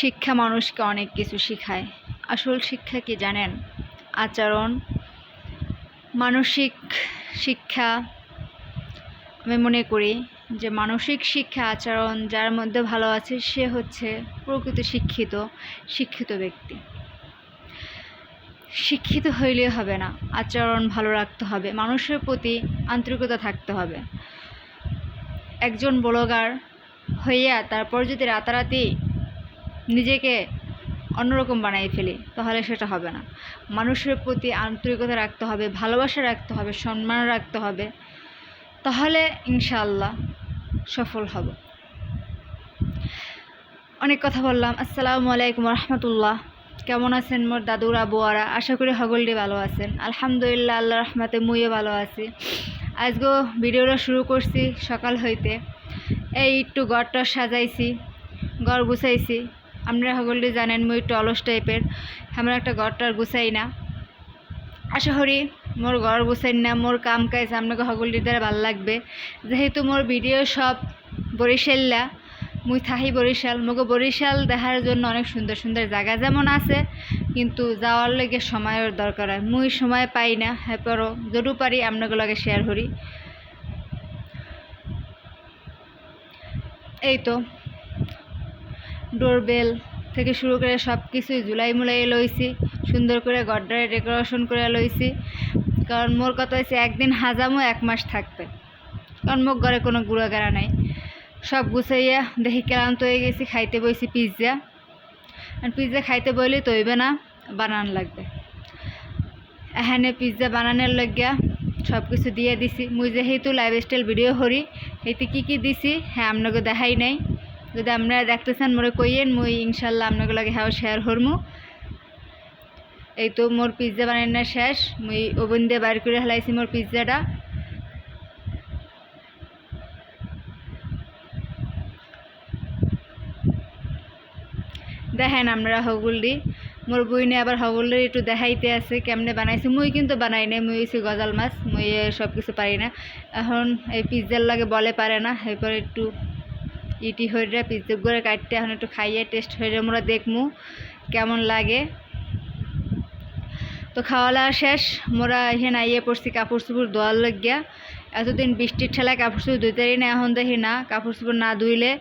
শিক্ষা মানুষকে অনেক কিছু শেখায়। আসল শিক্ষা কি জানেন? আচরণ, মানসিক শিক্ষা। আমি মনে করি যে মানসিক শিক্ষা, আচরণ যার মধ্যে ভালো আছে সে হচ্ছে প্রকৃত শিক্ষিত শিক্ষিত ব্যক্তি। শিক্ষিত হইলে হবে না, আচরণ ভালো রাখতে হবে, মানুষের প্রতি আন্তরিকতা থাকতে হবে। একজন ব্লগার হইয়া তারপর যদি রাতারাতি নিজেকে অন্যরকম বানিয়ে ফেলি, তাহলে সেটা হবে না। মানুষের প্রতি আন্তরিকতা রাখতে হবে, ভালোবাসা রাখতে হবে, সম্মান রাখতে হবে, তাহলে ইনশাআল্লাহ সফল হব। অনেক কথা বললাম। আসসালামু আলাইকুম রহমতুল্লাহ। কেমন আছেন মোর দাদুরা বোয়ারা আশা করি হগলটি ভালো আছেন। আলহামদুলিল্লাহ আল্লাহ রহমাতে মুইও ভালো আছি। আজকেও ভিডিওটা শুরু করছি সকাল হইতে। এই একটু ঘরটা সাজাইছি, ঘর গুছাইছি। আপনারা সকলে জানেন মুই একটু অলস টাইপের, আমরা একটা ঘরটার গুছাই না। আশা করি মোর ঘর গুছাই না, মোর কাম কাজ আপনাকে সকলের দ্বারা ভালো লাগবে। যেহেতু মোর ভিডিও সব বরিশাল্লা মুই থাহি বরিশাল। মোকে বরিশাল দেখার জন্য অনেক সুন্দর সুন্দর জায়গা যেমন আছে, কিন্তু যাওয়ার লেগে সময়ের দরকার হয়। মুই সময় পাই না হ্যাঁ যদু পারি আপনাকে লগে শেয়ার করি। এই তো। ডোরবেল থেকে শুরু করে সব কিছুই জুলাই মুলাই লইছি, সুন্দর করে গড্ডারে ডেকোরেশন করে লইছি। কারণ মোর কথা হয়েছে একদিন হাজামও এক মাস থাকবে। কারণ মোর ঘরে কোনো গুঁড়াগাড়া নাই। সব গুছাইয়া দেখি ক্লান্ত হয়ে গেছি, খাইতে বইছি পিৎজা। আর পিৎজা খাইতে বইলে তৈবে না, বানান লাগবে। এখানে পিৎজা বানানোর লাগিয়া সব কিছু দিয়ে দিছি। মুই যেহেতু লাইফস্টাইল ভিডিও করি সেইতে কী কী দিছি হ্যাঁ আপনাকে দেখাই নাই। যদি আপনারা দেখতেছেন মোরে কইয়েন, মুই ইনশাল্লাহ আপনাকে লাগে হ্যাঁ শেয়ার হরমু এই তো মোর পিৎজা বানানো শেষ। মুই ওভেন দিয়ে বাইর করে হেলাইছি মোর পিৎজাটা দেখেন আমরা হগুলডি। মোর বইনে আবার হগুলডি একটু দেখাইতে আছে কেমনে বানাইছি। মুই কিন্তু বানাই নাই, মুই হয়েছি গজাল মাছ, মুই সব কিছু পারি না। এখন এই পিৎজার লাগে বলে পারে না, এরপর একটু ইটি হইরে পিৎজা করে কাটতে এখন একটু খাইয়ে টেস্ট হইরে আমরা দেখমু কেমন লাগে। তো খাওয়া দাওয়া শেষ মোরা এখানে আইয়ে পড়ছি কাপড় চোপড় ধোয়ার লাগিয়া এতদিন বৃষ্টির ঠেলায় কাপড় চোপড় ধুইতারি না, এখন দেখি না, কাপড় চোপড় না ধুইলে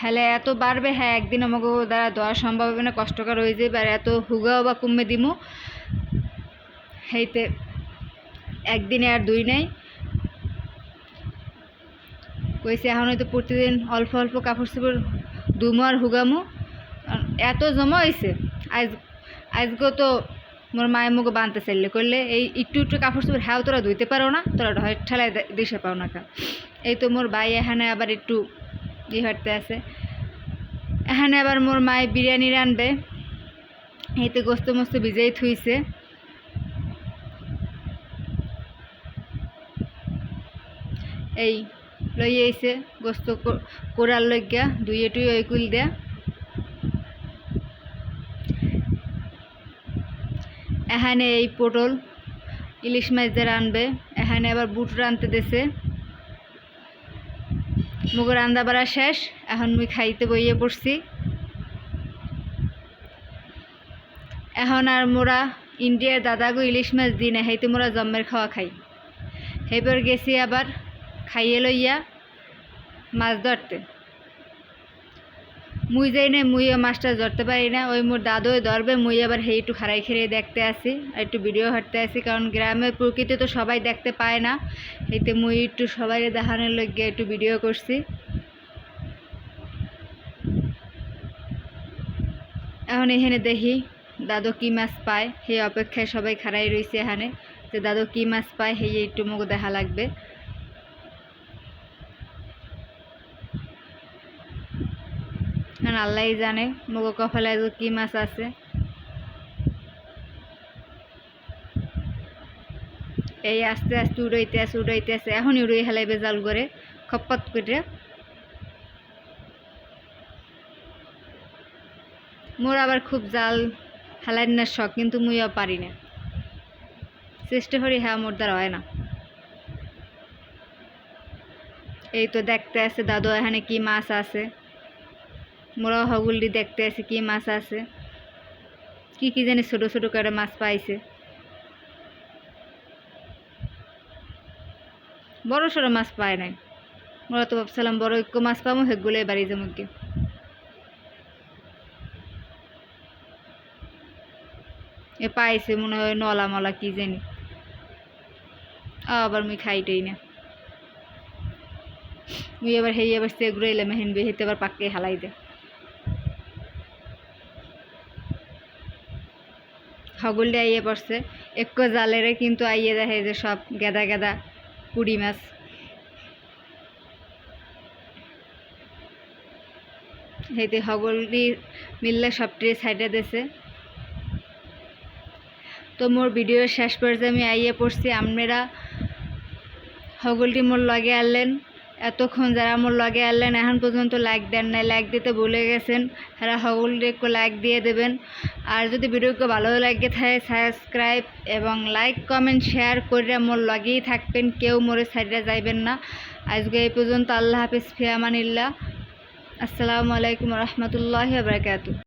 হলে এত বাড়বে হ্যাঁ একদিন আমাকে দ্বারা দেওয়া সম্ভব হবে না, কষ্টকর হয়ে যাবে, আর এত হুগাও বা কমে দিমু। হেইতে একদিনে আর দুই নেই। কইছে, এখন হয়তো প্রতিদিন অল্প অল্প কাপড় চোপড় দুমো আর হুগামু। এত জমা হয়েছে আজ আজকে তো মোর মায়ে মুখে বানতে চাইলে। করলে এই একটু একটু কাপড় চোপড় হ্যাঁ তোরা ধুইতে পারো না, তোরা ঢয় ঠেলায় দিশে পাও না কা। এই তো মোর ভাই এখানে আবার একটু ই হাঁটতে আছে। এখানে আবার মোর মায়ে বিরিয়ানি রানবে এইতে গোস্ত মস্ত ভিজেই থুইছে। এই লই আইছে গোস্ত কোরার লইগা দুইয়ে টুই ওই কুল দেয়া এখানে এই পটল ইলিশ মাছ দিয়ে রানবে এখানে আবার বুট রানতে দেছে। মুগো রান্দা বাড়া শেষ, এখন মুই খাইতে বইয়ে পড়ছি। এখন আর মোরা ইন্ডিয়ার দাদাগো ইলিশ মাছ দিনে হাইতে মোরা জম্মের খাওয়া খাই সেইবার গেছি আবার খাইয়ে লইয়া মাছ ধরতে। মুই যাই না মুইও মাছটা ধরতে পারি না। ওই মোর দাদুই ধরবে, মুই আবার সেই একটু খারাই খেয়ে দেখতে আসি, আর একটু ভিডিও হাঁটতে আসি, কারণ গ্রামের প্রকৃতি তো সবাই দেখতে পায় না। এতে মুই একটু সবাই দেখানোর লগে একটু ভিডিও করছি। এখন এখানে দেখি, দাদু কি মাছ পায়? সেই অপেক্ষায় সবাই খাড়াই রয়েছে এখানে। যে দাদু কি মাছ পায়, সেই একটু মুখ দেখা লাগবে। কারণ আল্লাহ জানে মুগ কপালে কি মাছ আছে। এই আস্তে আস্তে উড়াইতে আছে উড়াইতে আছে, এখনই উড়াই হেলাইবে জাল করে খপ্পত করে। মোর আবার খুব জাল হেলাই না শখ, কিন্তু মুইও পারি না। চেষ্টা করি হ্যাঁ মোর দ্বারা হয় না। এই তো দেখতে আছে দাদু, এখানে কি মাছ আছে? মোরা হগুলটি দেখতে আছে কি মাছ আছে। কি কি জানি ছোট ছোট করে মাছ পাইছে। বড় সড়ো মাছ পায় নাই। মোরা তো ভাবছিলাম বড় একটু মাছ পাবো, সেগুলো বাড়ি যাব কি এ পাইছে মনে হয় নলা মলা কি জানি। আবার মুই খাইটাই না। মুই এবার হেই এবার সে ঘুরে মেহেন বে হেতে আবার পাক্কে হালাই দে। হগুলটা আইয়ে পড়ছে। একটু জালেরে কিন্তু আইয়ে দেখে যে সব গেদা গেদা কুড়ি মাছ। হেতে হগলটি মিললে সবটি সাইডে দেছে। তো মোর ভিডিওর শেষ পর্যায়ে আমি আইয়ে পড়ছি। আপনারা হগলটি মোর লগে আনলেন। এতক্ষণ যারা মোর লগে আনলেন এখন পর্যন্ত লাইক দেন নাই। লাইক দিতে ভুলে গেছেন, তারা হগলটি একটু লাইক দিয়ে দেবেন। আর যদি ভিডিওকে ভালো লাগে থাকে সাবস্ক্রাইব এবং লাইক কমেন্ট শেয়ার করে মোর লগেই থাকবেন। কেউ মোরে সাইডে যাইবেন না। আজকে এই পর্যন্ত আল্লাহ হাফিজ ফিয়ামানিল্লাহ আসসালামু আলাইকুম রহমতুল্লাহ বারকাতু